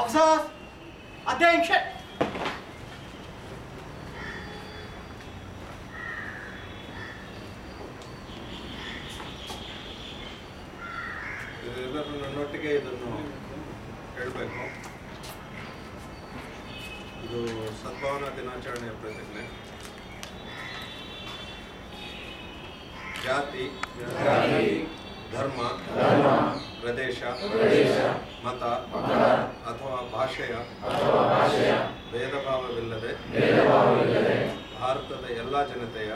Officers, attention! ಎಲ್ಲರೂ ನನ್ನೊಟ್ಟಿಗೆ ಇದನ್ನು ಹೇಳಬೇಕು. ಇದು ಸದ್ಭಾವನಾ ದಿನಾಚರಣೆಯ ಪ್ರತಿಜ್ಞೆ. ಜಾತಿ ಧರ್ಮ ಪ್ರದೇಶ ಮತ ಭಾಷೆಯ ಭೇದ ಭಾವವಿಲ್ಲದೆ ಭಾರತದ ಎಲ್ಲ ಜನತೆಯ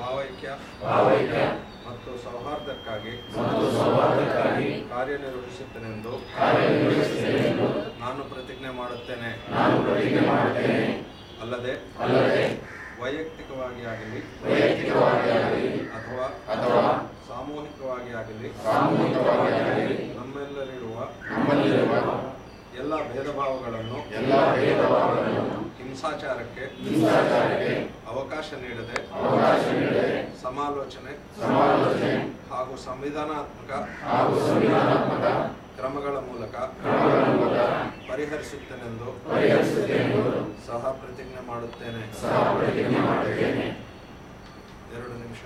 ಭಾವೈಕ್ಯ ಮತ್ತು ಸೌಹಾರ್ದಕ್ಕಾಗಿ ಕಾರ್ಯನಿರ್ವಹಿಸುತ್ತೇನೆಂದು ನಾನು ಪ್ರತಿಜ್ಞೆ ಮಾಡುತ್ತೇನೆ. ಅಲ್ಲದೆ ವೈಯಕ್ತಿಕವಾಗಿ ಆಗಲಿ ಅಥವಾ ಸಾಮೂಹಿಕವಾಗಿ ಆಗಲಿ ನಮ್ಮೆಲ್ಲರಿರುವ ಎಲ್ಲ ಭೇದ ಭಾವಗಳನ್ನು ಹಿಂಸಾಚಾರಕ್ಕೆ ಹಿಂಸಾಚಾರಕ್ಕೆ ಅವಕಾಶ ನೀಡದೆ ಅವಕಾಶ ನೀಡದೆ ಸಮಾಲೋಚನೆ ಸಮಾಲೋಚನೆ ಹಾಗೂ ಸಂವಿಧಾನಾತ್ಮಕ ಹಾಗೂ ಸಂವಿಧಾನಾತ್ಮಕ ಕ್ರಮಗಳ ಮೂಲಕ ಪರಿಹರಿಸುತ್ತೇನೆಂದು ಸಹ ಪ್ರತಿಜ್ಞೆ ಮಾಡುತ್ತೇನೆ. ಎರಡು ನಿಮಿಷ.